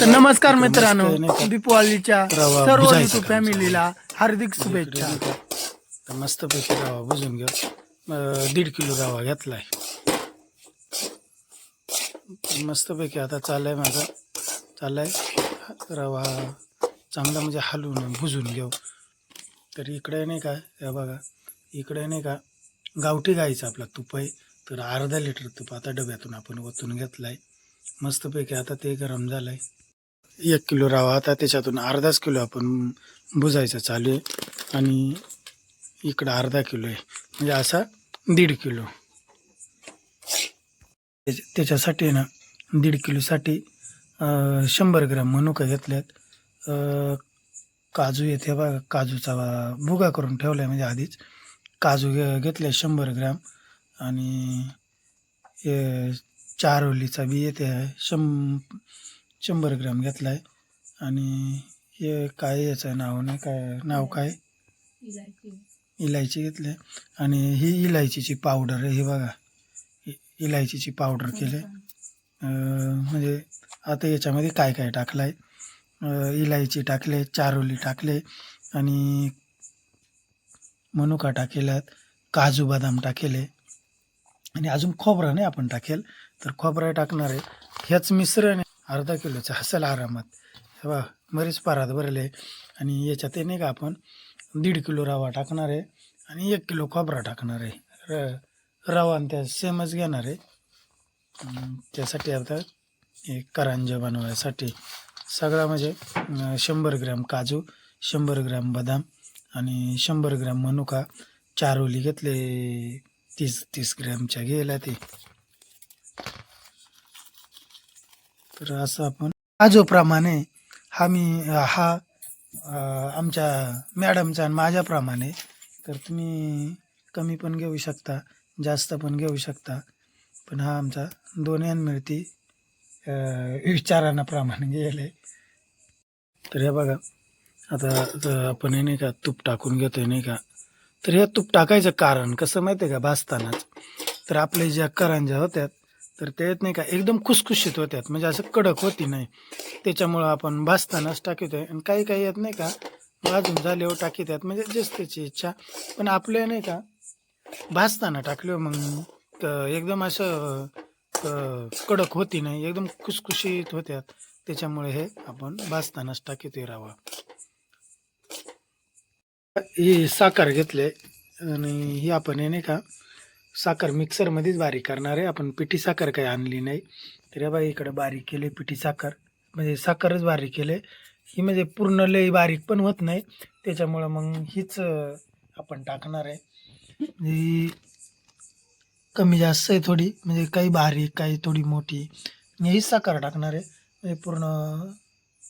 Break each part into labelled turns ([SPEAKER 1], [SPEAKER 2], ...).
[SPEAKER 1] तर नमस्कार मित्रांनो.
[SPEAKER 2] आहे?
[SPEAKER 1] दीपावलीच्या
[SPEAKER 2] रवा
[SPEAKER 1] सर्व
[SPEAKER 2] का?
[SPEAKER 1] फॅमिलीला हार्दिक शुभेच्छा.
[SPEAKER 2] मस्तपैकी रवा भुजून घ्या अं, दीड किलो रवा घेतलाय. मस्तपैकी आता चाललाय माझा. चाललाय. रवा चांगला म्हणजे हलवून भुजून घेऊ. तर इकडे नाही का हे बघा इकडे नाही का गावठी गाईचं आपला तूप आहे. तर अर्धा लिटर तूप आता डब्यातून आपण ओतून घेतलाय. मस्तपैकी आता ते गरम झालंय. एक किलो रवा आता त्याच्यातून अर्धाच किलो आपण बुजायचा चालू आहे. आणि इकडं अर्धा किलो आहे. म्हणजे असा दीड किलो. त्याच्या- त्याच्यासाठी ना दीड किलोसाठी शंभर ग्रॅम मनुका घेतल्यात. काजू येते बा काजूचा भुगा करून ठेवला आहे म्हणजे आधीच. काजू घे घेतले शंभर ग्रॅम. आणि चारोलीचा बी येते आहे शं शंभर ग्रॅम घेतला आहे आणि हे काय याचं नाव नाही काय नाव काय? इलायची. घेतली. आणि ही इलायचीची पावडर आहे हे बघा. इलायचीची पावडर केले. म्हणजे आता याच्यामध्ये काय काय टाकलं आहे इलायची टाकले चारोली टाकले आणि मनुका टाकेल्यात काजू बदाम टाकेले. आणि अजून खोबरं नाही आपण टाकेल तर खोबरं टाकणार आहे. ह्याच मिश्रण अर्धा किलोचं हसल आरामात. वा बरेच पारात भरले आणि याच्यात नाही का आपण दीड किलो रवा टाकणार आहे आणि एक किलो खोबरा टाकणार आहे. र रवा आणि त्या सेमच घेणार आहे. त्यासाठी आता एक करंज बनवायसाठी सगळा म्हणजे शंभर ग्रॅम काजू शंभर ग्रॅम बदाम आणि शंभर ग्रॅम मनुका चारोली घेतले. तीस तीस ग्रॅमच्या गेल्या ते. तर असं आपण आजोप्रमाणे हा मी हा आमच्या मॅडमचा आणि माझ्याप्रमाणे तर तुम्ही कमी पण घेऊ शकता जास्त पण घेऊ शकता. पण हा आमचा दोन्ही मिळती विचारांप्रमाणे गेले. तर हे बघा आता आपण हे नाही का तूप टाकून घेतोय नाही का? तर हे तूप टाकायचं कारण कसं माहिती आहे का? भाजतानाच. तर आपले ज्या करंज्या होत्या तर त्यात नाही का? एकदम खुसखुशीत होत्यात. म्हणजे असं कडक होती नाही. त्याच्यामुळं आपण भाजतानाच टाकतोय. आणि काही काही येत नाही का? भाजून झाल्यावर टाकीतात म्हणजे जेच त्याची इच्छा. पण आपले नाही का? भाजताना टाकले मग एकदम असं कडक होती नाही. एकदम खुसखुशीत होत्यात. त्याच्यामुळे हे आपण भाजतानाच टाकीतोय रावा. ही साखर घेतले. आणि ही आपण हे नाही का? साखर मिक्सरमध्येच बारीक करणार आहे. आपण पिठी साखर काही आणली नाही. तर या बाई इकडं बारीक केले पिठी साखर. म्हणजे साखरच बारीक केले ही म्हणजे पूर्ण लई बारीक पण होत नाही. त्याच्यामुळं मग हीच आपण टाकणार आहे. म्हणजे ही कमी जास्त आहे थोडी. म्हणजे काही बारीक काही थोडी मोठी. हीच साखर टाकणार आहे. म्हणजे पूर्ण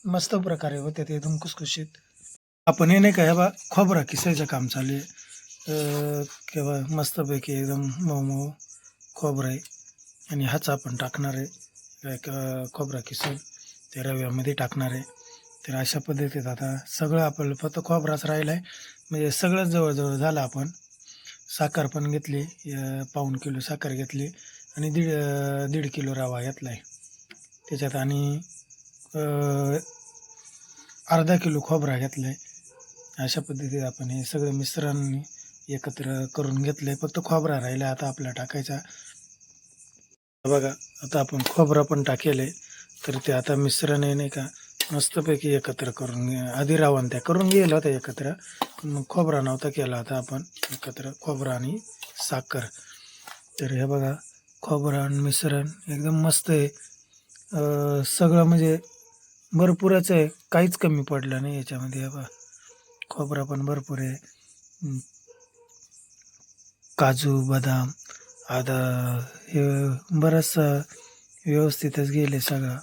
[SPEAKER 2] मस्त प्रकारे होते ते एकदम खुसखुशीत आपण हे नाही का बा खोबरा किसायचं काम चालू आहे. केव्हा किंवा मस्तपैकी एकदम मऊ मऊ खोबरं आहे. आणि हाच आपण टाकणार आहे. एक खोबरा किसून ते रव्यामध्ये टाकणार आहे. तर अशा पद्धतीत आता सगळं आपलं फक्त खोबराच राहिला आहे म्हणजे सगळंच जवळजवळ झालं आपण. साखर पण घेतली. पाऊण किलो साखर घेतली. आणि दीड दीड किलो रवा घेतला आहे त्याच्यात आणि अर्धा किलो खोबरा घेतला आहे अशा पद्धतीत आपण हे सगळं मिश्रण एकत्र करून घेतलंय फक्त खोबरा राहिला आता आपला टाकायचा. बघा आता आपण खोबरा पण टाकेल आहे तर ते आता मिश्रण आहे नाही का मस्तपैकी एकत्र करून आधी रावण त्या करून गेलं होतं एकत्र मग खोबरा नव्हता केला आता आपण एकत्र खोबरा आणि साखर. तर हे बघा खोबरा आणि मिश्रण एकदम मस्त आहे. सगळं म्हणजे भरपूरच आहे काहीच कमी पडलं नाही याच्यामध्ये हे बघा. खोबरा पण भरपूर आहे. काजू बदाम आता हे बरंचसं व्यवस्थितच गेले सगळं.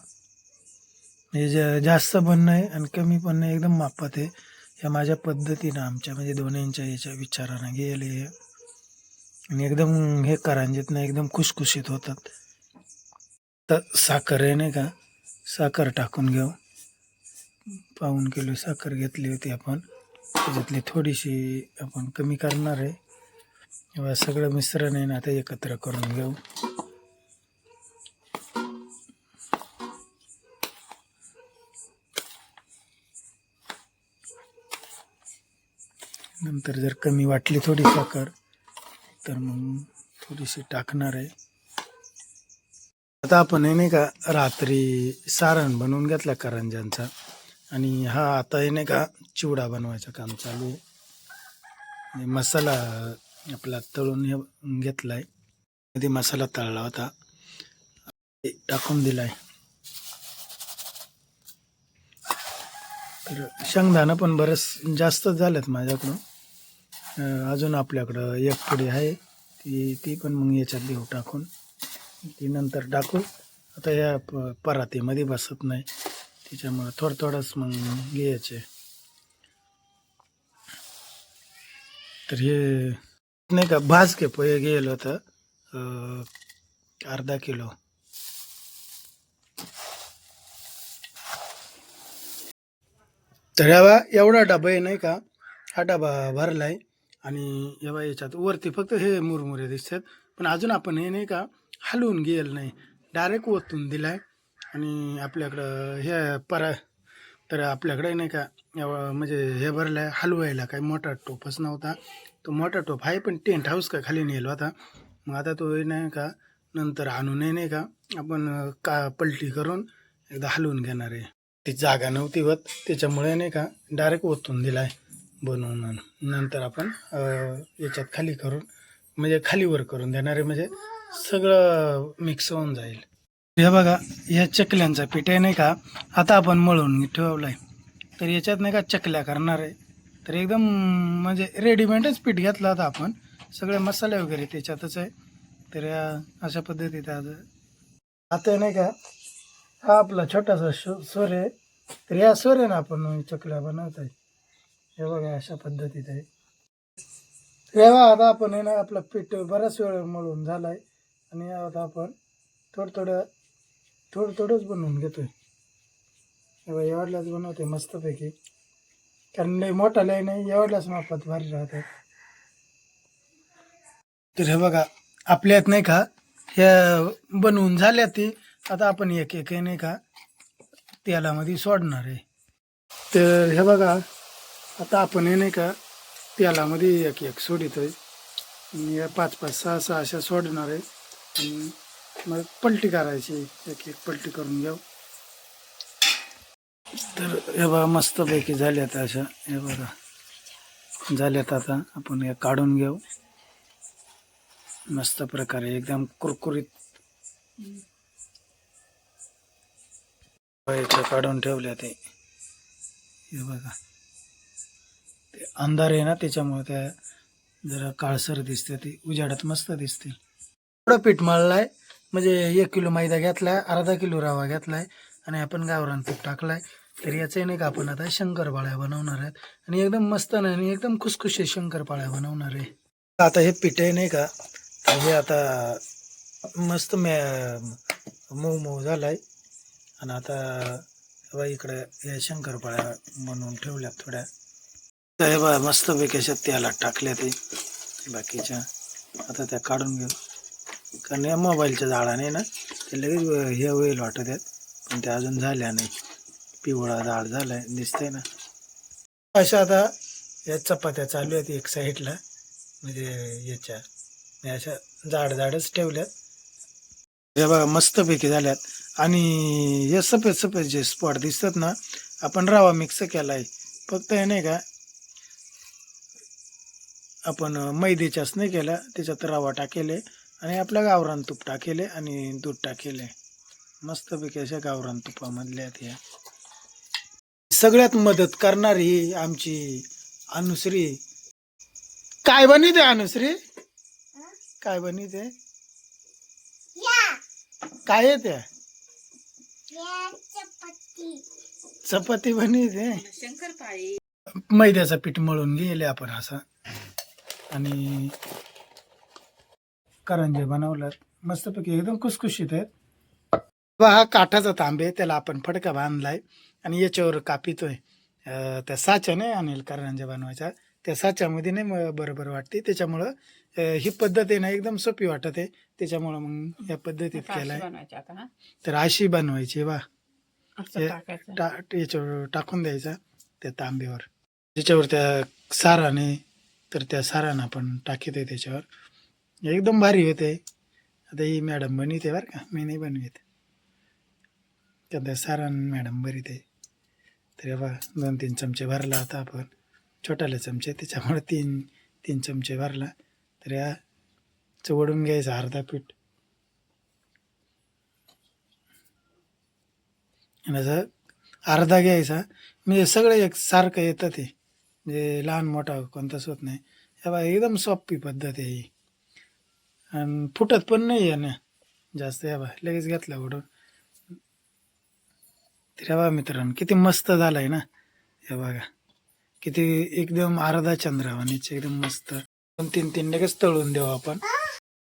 [SPEAKER 2] म्हणजे जा- जास्त पण नाही आणि कमी पण नाही एकदम मापात आहे. ह्या माझ्या पद्धतीनं आमच्या म्हणजे दोन्हींच्या याच्या विचारानं गेले हे. आणि एकदम हे करांजीत एकदम खुशखुशीत होतात. तर साखर आहे नाही का? साखर टाकून घेऊ. पाऊन किलो साखर घेतली होती आपण. त्याच्यातली थोडीशी आपण कमी करणार आहे. किंवा सगळं मिश्रण आहे ना ते एकत्र करून घेऊ. नंतर जर कमी वाटली थोडी साखर तर मग थोडीशी टाकणार आहे. आता आपण हे नाही का रात्री सारण बनवून घेतला करंजांचा आणि हा आता हे नाही का चिवडा बनवायचं काम चालू आहे. मसाला आपला तळून हे घेतलाय. मध्ये मसाला तळला होता. टाकून टाकून दिलाय. तर शेंगदाणं पण बरंच जास्तच झालेत माझ्याकडून. अजून आपल्याकडं एक पुडी आहे. ती ती पण मग याच्यात देऊ टाकून. ती नंतर टाकू. आता या प परातीमध्ये बसत नाही. त्याच्यामुळं थोडं थोडंच मग घ्यायचे. तर हे नाही का भाजके पोहे गेलं होतं अर्धा किलो. तर यावा एवढा डबा आहे नाही का हा डबा भरलाय आणि यावा याच्यात वरती फक्त हे मुरमुरे दिसतात. पण अजून आपण हे नाही का हलवून गेलं नाही. डायरेक्ट ओतून दिलाय आणि आपल्याकडं हे परा तर आपल्याकडे नाही का म्हणजे हे भरलाय हलवायला काही मोठा टोपच नव्हता. तो मोठा टोप आहे पण टेंट हाऊस का खाली नेलो होता. मग आता तो हे नाही का नंतर आणून नाही का आपण का पलटी करून एकदा हलवून घेणार आहे. ती जागा नव्हती होत त्याच्यामुळे नाही का डायरेक्ट ओतून दिलाय बनवून नंतर आपण याच्यात खाली करून म्हणजे खालीवर करून देणार आहे म्हणजे सगळं मिक्स होऊन जाईल. हे बघा या चकल्यांचा पीठ आहे नाही का आता आपण मळून ठेवलाय. तर याच्यात नाही का चकल्या करणार आहे. तर एकदम म्हणजे रेडीमेडच पीठ घेतलं आता आपण. सगळे मसाले वगैरे त्याच्यातच आहे. तर या अशा पद्धतीत आज. आता नाही का हा आपला छोटासा शो स्वर आहे. तर या सोऱ्यानं आपण चकल्या बनवत आहे हे बघा अशा पद्धतीत आहे. तेव्हा आता आपण आहे ना आपलं पीठ बराच वेळ मळून आहे आणि आता आपण थोडं थोडं थोडं थोडंच बनवून घेतोय. आहे या एवढल्याच बनवते मस्तपैकी. कारण लय मोठा लय नाही एवढल्याच मापात भारी राहतात तर हे बघा आपल्यात नाही का ह्या बनवून झाल्या ती आता आपण एक एक हे नाही का तेलामध्ये सोडणार आहे. तर हे बघा आता आपण हे नाही का तेलामध्ये एक एक सोडितोय. आणि या पाच पाच सहा सहा अशा सोडणार आहे. आणि मग पलटी करायची एक एक पलटी करून घेऊ. तर हे बघा मस्तपैकी झाल्यात अशा. हे बघा झाल्यात आता. आपण हे काढून घेऊ. मस्त प्रकारे एकदम कुरकुरीत. काढून ठेवल्या ते. हे बघा. ते अंधार आहे ना त्याच्यामुळे त्या जरा काळसर दिसते ती उजाडात मस्त दिसतील. थोडं पीठ मळलाय. म्हणजे एक किलो मैदा घेतलाय अर्धा किलो रवा घेतलाय. आणि आपण गावरान तूप टाकलाय. तर याचं नाही का आपण आता शंकरपाळ्या बनवणार आहेत. आणि एकदम मस्त नाही आणि एकदम खुसखुशी शंकरपाळ्या बनवणार आहे. आता हे पिठे नाही का? हे आता मस्त मे मऊ मऊ झालाय. आणि आता बा इकडे या शंकरपाळ्या बनवून ठेवल्या थोड्या. तर हे बघा मस्त अशा त्याला टाकल्या ते बाकीच्या. आता त्या काढून घेऊ. कारण या मोबाईलच्या झाडाने ना ते लगेच हे होईल वाटत आहेत. पण त्या अजून झाल्या नाही पिवळा झाड झालाय दिसतंय ना. अशा आता या चपात्या चालू आहेत एक साईडला म्हणजे याच्या. अशा जाड जाडच ठेवल्यात. हे बघा मस्तपैकी झाल्यात. आणि हे सफेद सफेद जे स्पॉट दिसतात ना आपण रवा मिक्स केला आहे फक्त हे नाही का आपण मैदेच्याच नाही केला त्याच्यात रवा टाकेले आणि आपल्या गावरान तूप टाकेले आणि दूध टाकेले. मस्तपैकी अशा गावरान तुपामधल्या ह्या सगळ्यात मदत करणारी ही आमची अनुश्री. काय बनिते अनुश्री? काय बनिते? काय येते चपाती. बनिते? मैद्याचं पीठ मळून गेले आपण असं. आणि करंजे बनवलं. मस्तपैकी एकदम खुसखुशीत आहेत. बा हा काठाचा तांबे आहे, त्याला आपण फडका बांधलाय आणि याच्यावर कापितोय. अं, त्या साच्याने आणेल करंजे बनवायच्या त्या साच्यामध्ये नाही बरोबर वाटते. त्याच्यामुळं अं, ही पद्धत आहे ना एकदम सोपी वाटत आहे. त्याच्यामुळं मग या पद्धतीत केलाय.
[SPEAKER 3] बनवायचं आता हा?
[SPEAKER 2] तर अशी बनवायची वा.
[SPEAKER 3] असं
[SPEAKER 2] हे
[SPEAKER 3] टाकायचं.
[SPEAKER 2] टा याच्यावर टाकून द्यायचा त्या तांब्यावर. त्याच्यावर त्या साराने तर त्या सारांना आपण टाकीत आहे त्याच्यावर. एकदम भारी होते आता ही मॅडम बनविते बरं का मी नाही बनवित. त्या सारां मॅडम बरीते तर हे बघा दोन तीन चमचे भरला आता आपण. छोटाले चमचे त्याच्यामुळे तीन तीन चमचे भरला. तर या चवडून घ्यायचं अर्धा पीठ. आणि असं अर्धा घ्यायचा. म्हणजे सगळं एक सारखं येतं ते. म्हणजे लहान मोठा कोणताच होत नाही. हे एकदम सोपी पद्धत आहे ही. आणि फुटत पण नाही आहे ना. जास्त या बा लगेच घेतला उडून. तर बघा मित्रांनो किती मस्त झालं आहे ना? हे बघा. किती एकदम अर्धा चंद्रावानीचे एकदम मस्त. दोन तीन तीन लगेच तळून देऊ आपण.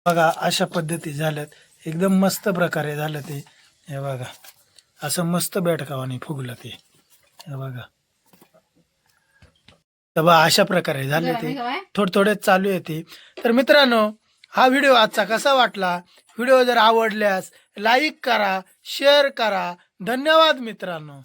[SPEAKER 2] बघा अशा पद्धती झाल्यात. एकदम मस्त प्रकारे झालं ते. हे बघा. असं मस्त बेटकावाने फुगलं ते. हे बघा. तर बघा अशा प्रकारे झाले ते. थोडे थोडे चालू येते तर मित्रांनो हा व्हिडिओ आजचा कसा वाटला? व्हिडिओ जर आवडल्यास लाईक करा शेअर करा धन्यवाद मित्रांनो.